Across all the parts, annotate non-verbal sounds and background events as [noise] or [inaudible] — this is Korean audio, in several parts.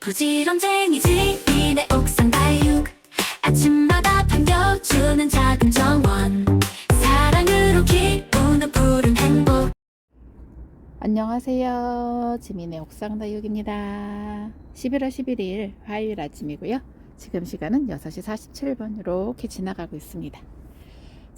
부지런쟁이지 니네 옥상 다육 아침마다 반겨주는 작은 정원 사랑으로 기분을 푸른 행복 안녕하세요. 지민의 옥상 다육입니다. 11월 11일 화요일 아침이고요. 지금 시간은 6시 47분 이렇게 지나가고 있습니다.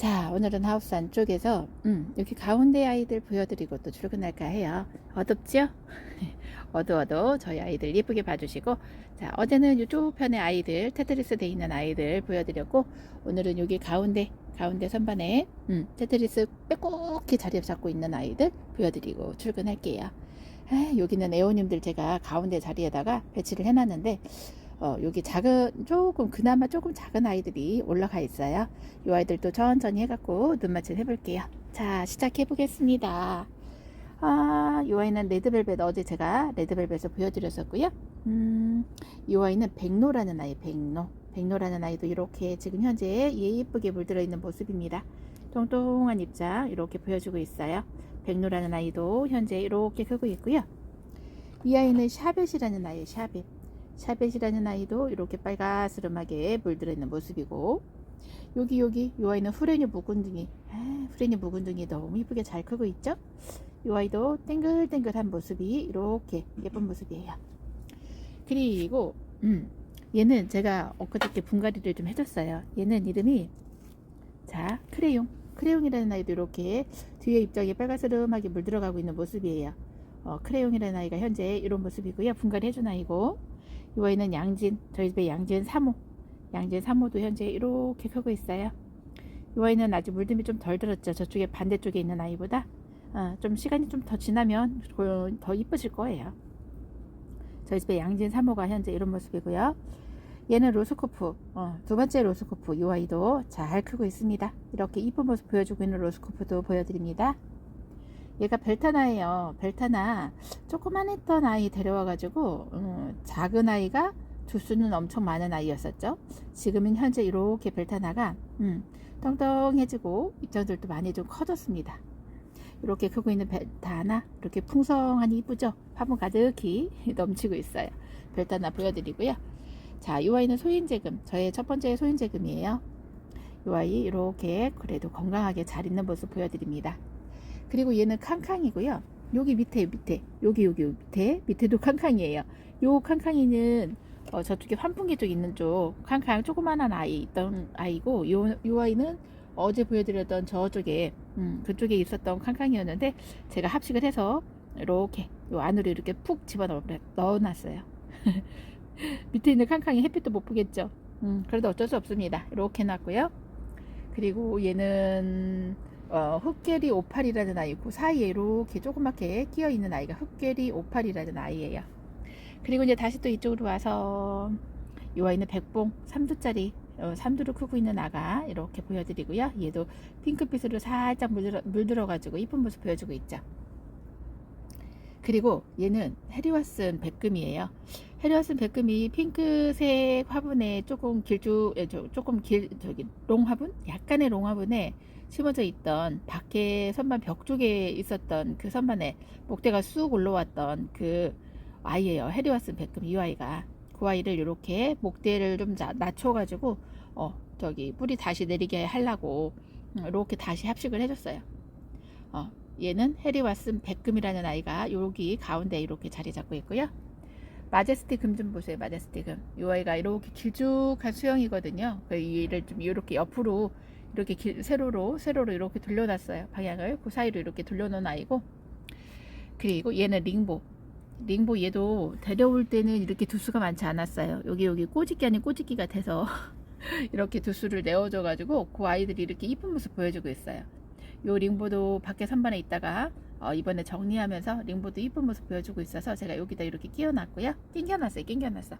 자, 오늘은 하우스 안쪽에서 음, 여기 가운데 아이들 보여드리고 또 출근할까 해요. 어둡죠? [laughs] 어두워도 저희 아이들 예쁘게 봐주시고 자, 어제는 이쪽 편에 아이들 테트리스 돼 있는 아이들 보여드렸고 오늘은 여기 가운데 가운데 선반에 음, 테트리스 빼곡히 자리 잡고 있는 아이들 보여드리고 출근할게요. 아, 여기는 애호님들 제가 가운데 자리에다가 배치를 해놨는데 어, 여기 작은 조금 그나마 조금 작은 아이들이 올라가 있어요. 이 아이들도 천천히 해갖고 눈맞춤 해볼게요. 자 시작해 보겠습니다. 아, 이 아이는 레드벨벳 어제 제가 레드벨벳을 보여드렸었고요. 음, 이 아이는 백로라는 아이, 백로. 백로라는 아이도 이렇게 지금 현재 예쁘게 물들어 있는 모습입니다. 똥똥한 입장 이렇게 보여주고 있어요. 백로라는 아이도 현재 이렇게 크고 있고요. 이 아이는 샤벳이라는 아이예요. 샤벳. 샤벳이라는 아이도 이렇게 빨가스름하게 물들어 있는 모습이고 여기 여기 이 아이는 후레니 묵은둥이 아, 후레니 묵은둥이 너무 이쁘게 잘 크고 있죠? 이 아이도 땡글땡글한 모습이 이렇게 예쁜 모습이에요. 그리고 음, 얘는 제가 엊그저께 분갈이를 좀 해줬어요. 얘는 이름이 자 크레용 크레용이라는 아이도 이렇게 뒤에 입장에 빨간스름하게 물들어가고 있는 모습이에요. 어, 크레용이라는 아이가 현재 이런 모습이고요. 분갈이 해준 아이고 이 아이는 양진 저희 집에 양진 3호 양진 3호도 현재 이렇게 크고 있어요. 이 아이는 아직 물듬이 좀 덜 들었죠. 저쪽에 반대쪽에 있는 아이보다 어, 좀 시간이 좀 더 지나면 더 이쁘실 거예요. 저희 집에 양진 3호가 현재 이런 모습이고요. 얘는 로스코프 어, 두 번째 로스코프 이 아이도 잘 크고 있습니다. 이렇게 이쁜 모습 보여주고 있는 로스코프도 보여드립니다. 얘가 벨타나예요. 벨타나 조그만 했던 아이 데려와가지고 음, 작은 아이가 두수는 엄청 많은 아이였었죠. 지금은 현재 이렇게 벨타나가 음, 떵떵해지고 입장들도 많이 좀 커졌습니다. 이렇게 크고 있는 벨타나 이렇게 풍성하니 이쁘죠. 화분 가득히 [laughs] 넘치고 있어요. 벨타나 보여드리고요. 자, 이 아이는 소인재금 저의 첫 번째 소인재금이에요. 이 아이 이렇게 그래도 건강하게 잘 있는 모습 보여드립니다. 그리고 얘는 캉캉이고요. 여기 밑에 밑에 여기 여기 밑에 밑에도 캉캉이에요. 요 캉캉이는 어, 저쪽에 환풍기 쪽 있는 쪽 캉캉 조그만한 아이 있던 아이고 요, 요 아이는 어제 보여드렸던 저쪽에 음, 그쪽에 있었던 캉캉이었는데 제가 합식을 해서 이렇게 요 안으로 이렇게 푹 집어 넣어 넣어놨어요. [laughs] 밑에 있는 캉캉이 햇빛도 못 보겠죠. 음, 그래도 어쩔 수 없습니다. 이렇게 놨고요. 그리고 얘는 어, 흑계리 오팔이라는 아이고 그 사이에 이렇게 조그맣게 끼어 있는 아이가 흑계리 오팔이라는 아이예요. 그리고 이제 다시 또 이쪽으로 와서 이 아이는 백봉 3두짜리 어, 3두를 크고 있는 아가 이렇게 보여드리고요. 얘도 핑크빛으로 살짝 물들어, 물들어가지고 이쁜 모습 보여주고 있죠. 그리고 얘는 해리와슨 백금이에요. 해리와슨 백금이 핑크색 화분에 조금 길쭉 예, 조금 길 저기 롱 화분 약간의 롱 화분에 심어져 있던 밖에 선반 벽 쪽에 있었던 그 선반에 목대가 쑥 올라왔던 그 아이예요. 해리와슨 백금 이 아이가 그 아이를 이렇게 목대를 좀 낮춰가지고 어 저기 뿌리 다시 내리게 하려고 이렇게 다시 합식을 해줬어요. 어 얘는 해리와슨 백금이라는 아이가 여기 가운데 이렇게 자리 잡고 있고요. 마제스티 금 좀 보세요. 마제스티 금. 이 아이가 이렇게 길쭉한 수영이거든요. 그 얘를 좀 이렇게 옆으로 이렇게 길, 세로로 세로로 이렇게 돌려놨어요. 방향을 그 사이로 이렇게 돌려놓은 아이고. 그리고 얘는 링보. 링보 얘도 데려올 때는 이렇게 두수가 많지 않았어요. 여기 여기 꼬집기 아닌 꼬집기 같아서 [laughs] 이렇게 두수를 내어줘 가지고 그 아이들이 이렇게 이쁜 모습 보여주고 있어요. 요 링보도 밖에 선반에 있다가 어, 이번에 정리하면서 링보도 이쁜 모습 보여주고 있어서 제가 여기다 이렇게 끼워놨고요. 낑겨놨어요. 낑겨놨어.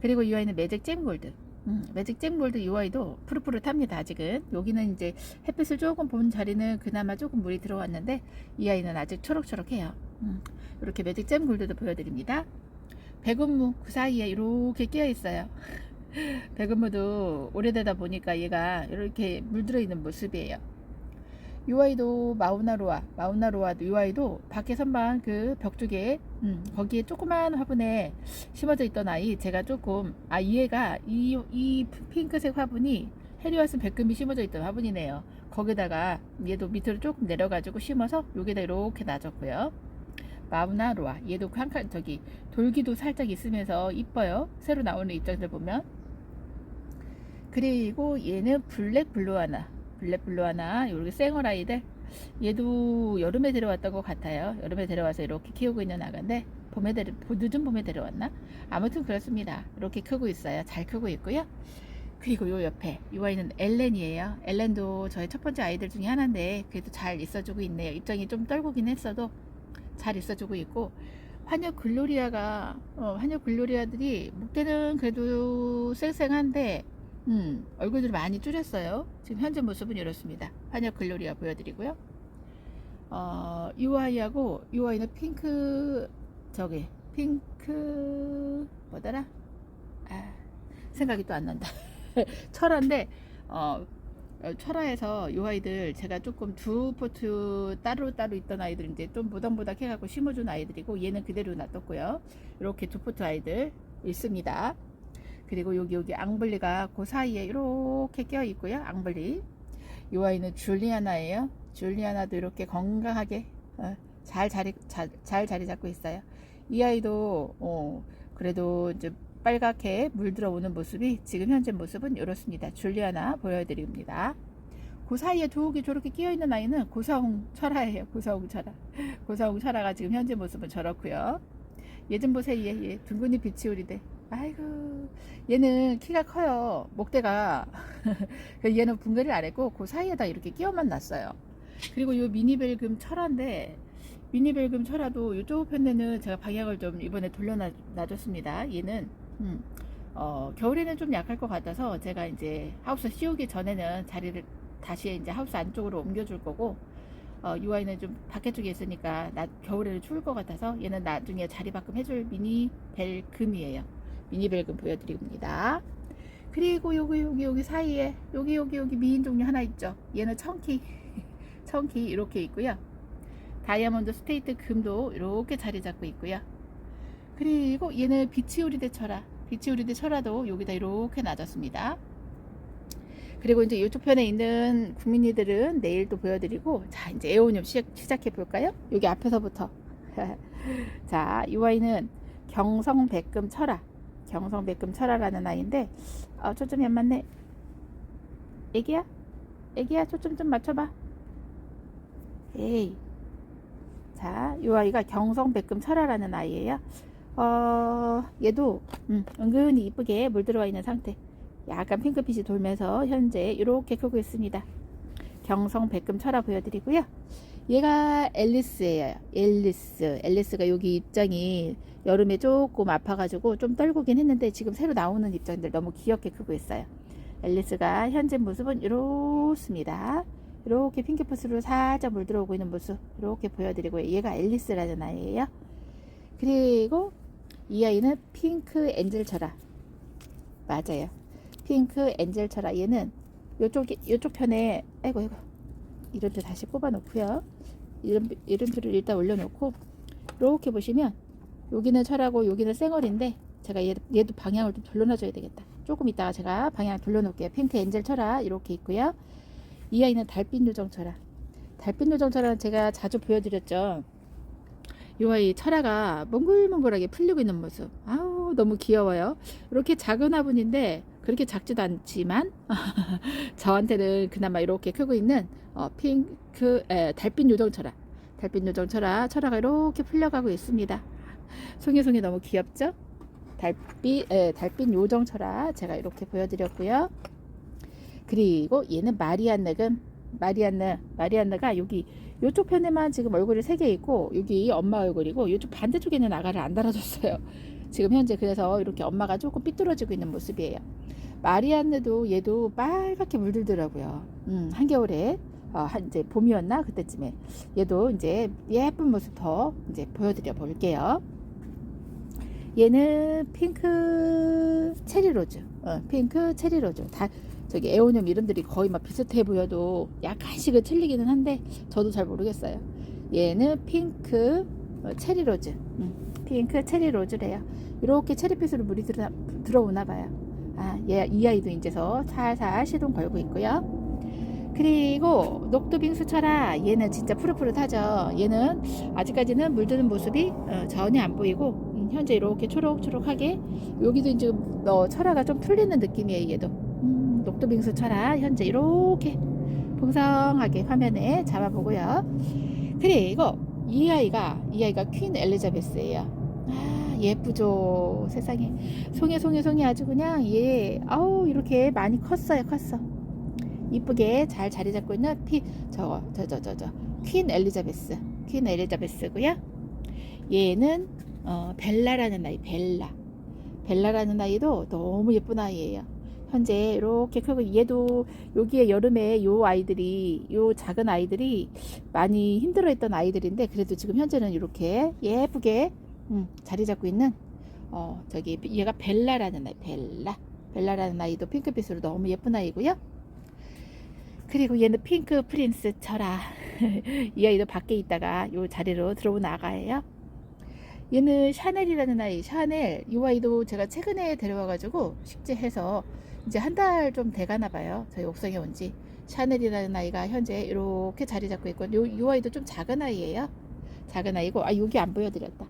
그리고 이 아이는 매직 잼 골드. 음, 매직 잼골드 이 아이도 푸릇푸릇합니다. 아직은 여기는 이제 햇빛을 조금 본 자리는 그나마 조금 물이 들어왔는데 이 아이는 아직 초록초록해요. 음, 이렇게 매직 잼골드도 보여드립니다. 백운무 그 사이에 이렇게 끼어 있어요. [laughs] 백운무도 오래되다 보니까 얘가 이렇게 물들어 있는 모습이에요. 이 아이도 마우나로아, 마우나로아도 이 아이도 밖에 선반 그 벽 쪽에 음, 거기에 조그만 화분에 심어져 있던 아이 제가 조금 아 이해가 이, 이 핑크색 화분이 해리와슨 백금이 심어져 있던 화분이네요. 거기다가 얘도 밑으로 조금 내려가지고 심어서 여기다 이렇게 놔줬고요. 마우나로아 얘도 한칸 저기 돌기도 살짝 있으면서 이뻐요. 새로 나오는 입장들 보면 그리고 얘는 블랙 블루아나 블랙 블루아나 이렇게 생얼 아이들 얘도 여름에 데려왔던 것 같아요. 여름에 데려와서 이렇게 키우고 있는 아가인데 봄에 데려 늦은 봄에 데려왔나? 아무튼 그렇습니다. 이렇게 크고 있어요. 잘 크고 있고요. 그리고 요 옆에 이 아이는 엘렌이에요. 엘렌도 저의 첫 번째 아이들 중에 하나인데 그래도 잘 있어주고 있네요. 입장이 좀 떨구긴 했어도 잘 있어주고 있고 환엽 글로리아가 어, 환엽 글로리아들이 목대는 그래도 쌩쌩한데 음, 얼굴들이 많이 줄였어요. 지금 현재 모습은 이렇습니다. 환엽 글로리아 보여드리고요. 어, 이 아이하고 이 아이는 핑크 저기 핑크 뭐더라? 아, 생각이 또 안 난다. [laughs] 철화인데 어, 어, 철화에서 이 아이들 제가 조금 두 포트 따로 따로 있던 아이들 이제 좀 보담보닥 해갖고 심어준 아이들이고 얘는 그대로 놔뒀고요. 이렇게 두 포트 아이들 있습니다. 그리고 여기 여기 앙블리가 그 사이에 이렇게 껴 있고요. 앙블리. 이 아이는 줄리아나예요. 줄리아나도 이렇게 건강하게 어, 잘 자리 잘, 잘 자리 잡고 있어요. 이 아이도 어, 그래도 이제 빨갛게 물들어오는 모습이 지금 현재 모습은 이렇습니다. 줄리아나 보여드립니다. 그 사이에 두개 저렇게 끼어 있는 아이는 고사홍 철화예요. 고사홍 철화. 고사홍 철화가 지금 현재 모습은 저렇고요. 얘 좀 보세요. 얘, 얘 둥근이 비치오리대. 아이고 얘는 키가 커요. 목대가 [laughs] 얘는 분갈이를 안 했고 그 사이에다 이렇게 끼어만 놨어요. 그리고 요 미니벨금 철화인데 미니벨금 철화도 이쪽 편에는 제가 방향을 좀 이번에 돌려놔줬습니다. 얘는 음, 어, 겨울에는 좀 약할 것 같아서 제가 이제 하우스 씌우기 전에는 자리를 다시 이제 하우스 안쪽으로 옮겨줄 거고 어, 이 아이는 좀 밖에 쪽에 있으니까 나, 겨울에는 추울 것 같아서 얘는 나중에 자리 바꿈 해줄 미니 벨금이에요. 미니 벨금 보여드립니다. 그리고 여기 여기 여기 사이에 여기 여기 여기 미인 종류 하나 있죠. 얘는 청키 [laughs] 청키 이렇게 있고요. 다이아몬드 스테이트 금도 이렇게 자리 잡고 있고요. 그리고 얘는 비치오리대 철화 비치오리대 철화도 여기다 이렇게 놔뒀습니다. 그리고 이제 이쪽 편에 있는 국민이들은 내일 또 보여드리고 자 이제 에오늄 시작, 시작 해 볼까요? 여기 앞에서부터 [laughs] 자 이 아이는 경성백금 철화 경성백금 철화라는 아이인데 어, 초점이 안 맞네 애기야 애기야 초점 좀 맞춰봐 에이 자, 이 아이가 경성백금 철화라는 아이예요. 어, 얘도 음, 은근히 이쁘게 물들어와 있는 상태. 약간 핑크빛이 돌면서 현재 이렇게 크고 있습니다. 경성 백금 철화 보여드리고요. 얘가 앨리스예요. 앨리스. 앨리스가 여기 입장이 여름에 조금 아파가지고 좀 떨구긴 했는데 지금 새로 나오는 입장들 너무 귀엽게 크고 있어요. 앨리스가 현재 모습은 이렇습니다. 이렇게 핑크푸스로 살짝 물들어오고 있는 모습 이렇게 보여드리고요. 얘가 앨리스라는 아이예요. 그리고 이 아이는 핑크 엔젤 철화 맞아요. 핑크 엔젤 철화 얘는 요쪽 요쪽 편에 아이고 아이고 이름표 다시 뽑아 놓고요. 이름 이름표를 일단 올려 놓고 이렇게 보시면 여기는 철하고 여기는 쌩얼인데 제가 얘, 얘도 방향을 좀 돌려놔줘야 되겠다. 조금 이따가 제가 방향 돌려놓을게요. 핑크 엔젤 철화 이렇게 있고요. 이 아이는 달빛 요정 철화. 달빛 요정 철화는 제가 자주 보여드렸죠. 이 아이 철화가 몽글몽글하게 풀리고 있는 모습. 아우 너무 귀여워요. 이렇게 작은 화분인데 그렇게 작지도 않지만 [laughs] 저한테는 그나마 이렇게 크고 있는 어, 핑크 에, 달빛 요정 철화. 달빛 요정 철화 철화가 이렇게 풀려가고 있습니다. 송이송이 너무 귀엽죠? 달빛 에, 달빛 요정 철화 제가 이렇게 보여드렸고요. 그리고 얘는 마리안느금 마리안느 마리안느가 여기 이쪽 편에만 지금 얼굴이 세 개 있고 여기 엄마 얼굴이고 이쪽 반대쪽에는 아가를 안 달아줬어요. 지금 현재 그래서 이렇게 엄마가 조금 삐뚤어지고 있는 모습이에요. 마리안느도 얘도 빨갛게 물들더라고요. 음, 한겨울에 어, 한 이제 봄이었나 그때쯤에 얘도 이제 예쁜 모습 더 이제 보여드려 볼게요. 얘는 핑크 체리 로즈, 어, 핑크 체리 로즈. 다 저기 에오늄 이름들이 거의 막 비슷해 보여도 약간씩은 틀리기는 한데 저도 잘 모르겠어요. 얘는 핑크 어, 체리 로즈, 음, 핑크 체리 로즈래요. 이렇게 체리빛으로 물이 들어, 들어오나 봐요. 아, 얘, 이 아이도 이제서 살살 시동 걸고 있고요. 그리고 녹두빙수 철아 얘는 진짜 푸릇푸릇하죠. 얘는 아직까지는 물드는 모습이 어, 전혀 안 보이고 음, 현재 이렇게 초록초록하게 여기도 이제 어, 철아가 좀 풀리는 느낌이에요. 얘도 음, 녹두빙수 철아 현재 이렇게 풍성하게 화면에 잡아보고요. 그리고 이 아이가 이 아이가 퀸 엘리자베스예요. 아 예쁘죠 세상에. 송이 송이 송이 아주 그냥 얘 아우 이렇게 많이 컸어요 컸어. 이쁘게 잘 자리 잡고 있는 피 저거 저저 저 저 퀸 엘리자베스. 퀸 엘리자베스고요. 얘는 어, 벨라라는 아이 벨라. 벨라라는 아이도 너무 예쁜 아이예요 현재 이렇게 크고 얘도 여기에 여름에 요 아이들이 요 작은 아이들이 많이 힘들어했던 아이들인데 그래도 지금 현재는 이렇게 예쁘게 음, 자리 잡고 있는 어 저기 얘가 벨라라는 아이 벨라 벨라라는 아이도 핑크빛으로 너무 예쁜 아이고요. 그리고 얘는 핑크 프린스 철아 [laughs] 이 아이도 밖에 있다가 요 자리로 들어온 아가예요. 얘는 샤넬이라는 아이 샤넬 이 아이도 제가 최근에 데려와가지고 식재해서 이제 한 달 좀 돼가나 봐요. 저희 옥상에 온 지. 샤넬이라는 아이가 현재 이렇게 자리 잡고 있고, 요, 요 아이도 좀 작은 아이예요. 작은 아이고, 아, 여기 안 보여드렸다.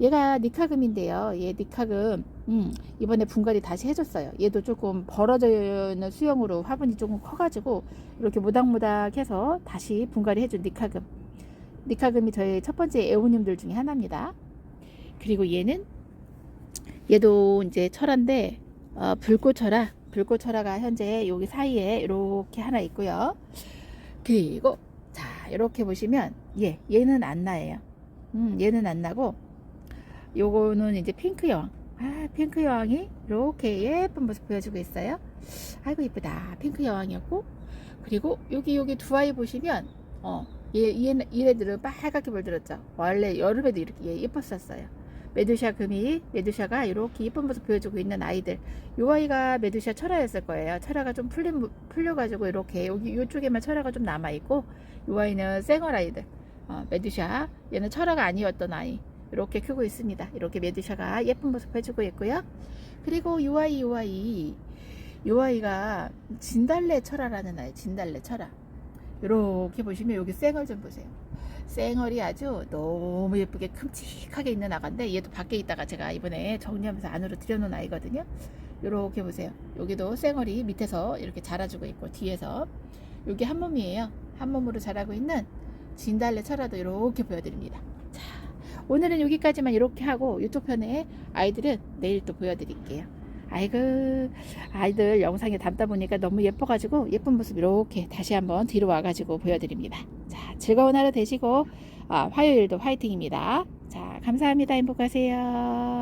얘가 니카금인데요. 얘 니카금, 음, 이번에 분갈이 다시 해줬어요. 얘도 조금 벌어져 있는 수영으로 화분이 조금 커가지고, 이렇게 모닥모닥 해서 다시 분갈이 해준 니카금. 니카금이 저희 첫 번째 애호님들 중에 하나입니다. 그리고 얘는, 얘도 이제 철한데, 어, 불꽃철화 불꽃철화가 현재 여기 사이에 이렇게 하나 있고요. 그리고 자 이렇게 보시면 얘 얘는 안 나예요. 음 얘는 안 나고 요거는 이제 핑크 여왕. 아 핑크 여왕이 이렇게 예쁜 모습 보여주고 있어요. 아이고 이쁘다. 핑크 여왕이었고 그리고 여기 여기 두 아이 보시면 어 얘 얘, 얘네들은 빨갛게 물들었죠. 원래 여름에도 이렇게 얘 예뻤었어요. 메두샤 금이 메두샤가 이렇게 예쁜 모습 보여주고 있는 아이들. 요 아이가 메두샤 철화였을 거예요. 철화가 좀 풀린, 풀려가지고 이렇게 여기 요쪽에만 철화가 좀 남아있고 요 아이는 생얼 아이들. 어, 메두샤 얘는 철화가 아니었던 아이. 이렇게 크고 있습니다. 이렇게 메두샤가 예쁜 모습 해주고 있고요. 그리고 요 아이 요 아이. 요 아이가 진달래 철화라는 아이 진달래 철화. 이렇게 보시면 여기 생얼 좀 보세요 쌩얼이 아주 너무 예쁘게 큼직하게 있는 아가인데 얘도 밖에 있다가 제가 이번에 정리하면서 안으로 들여놓은 아이거든요. 이렇게 보세요. 여기도 쌩얼이 밑에서 이렇게 자라주고 있고 뒤에서 여기 한 몸이에요. 한 몸으로 자라고 있는 진달래 철화도 이렇게 보여드립니다. 자, 오늘은 여기까지만 이렇게 하고 이쪽 편에 아이들은 내일 또 보여드릴게요. 아이고 아이들 영상에 담다 보니까 너무 예뻐가지고 예쁜 모습 이렇게 다시 한번 뒤로 와가지고 보여드립니다. 자 즐거운 하루 되시고 아, 화요일도 화이팅입니다. 자 감사합니다. 행복하세요.